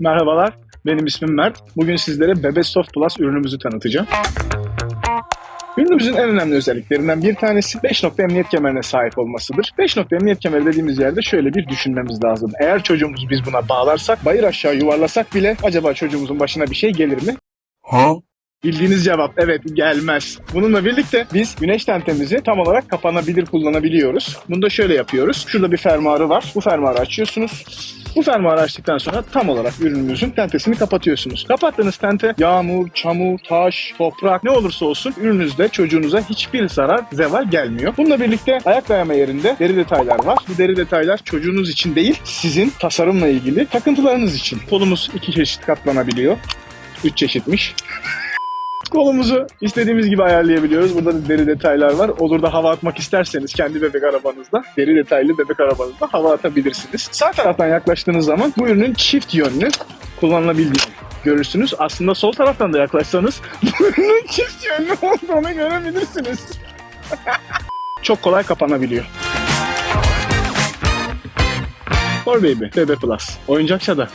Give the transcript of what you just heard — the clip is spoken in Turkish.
Merhabalar, benim ismim Mert. Bugün sizlere Bebe Soft Plus ürünümüzü tanıtacağım. Ürünümüzün en önemli özelliklerinden bir tanesi 5 nokta emniyet kemerine sahip olmasıdır. 5 nokta emniyet kemeri dediğimiz yerde şöyle bir düşünmemiz lazım. Eğer çocuğumuzu biz buna bağlarsak, bayır aşağı yuvarlasak bile acaba çocuğumuzun başına bir şey gelir mi? Bildiğiniz cevap evet gelmez. Bununla birlikte biz güneş tentemizi tam olarak kapanabilir kullanabiliyoruz. Bunu da şöyle yapıyoruz. Şurada bir fermuarı var. Bu fermuarı açıyorsunuz. Bu fermuarı açtıktan sonra tam olarak ürünümüzün tentesini kapatıyorsunuz. Kapattığınız tente yağmur, çamur, taş, toprak ne olursa olsun ürününüzde çocuğunuza hiçbir zarar, zeval gelmiyor. Bununla birlikte ayak dayama yerinde deri detaylar var. Bu deri detaylar çocuğunuz için değil, sizin tasarımla ilgili takıntılarınız için. Kolumuz iki çeşit katlanabiliyor. Üç çeşitmiş. Kolumuzu istediğimiz gibi ayarlayabiliyoruz. Burada da deri detaylar var. Olur da hava atmak isterseniz kendi bebek arabanızda, deri detaylı bebek arabanızda hava atabilirsiniz. Sağ taraftan yaklaştığınız zaman bu ürünün çift yönlü kullanılabildiğini görürsünüz. Aslında sol taraftan da yaklaşsanız bu ürünün çift yönlü olduğunu görebilirsiniz. Çok kolay kapanabiliyor. For Baby, Bebe Plus. Oyuncakça'da.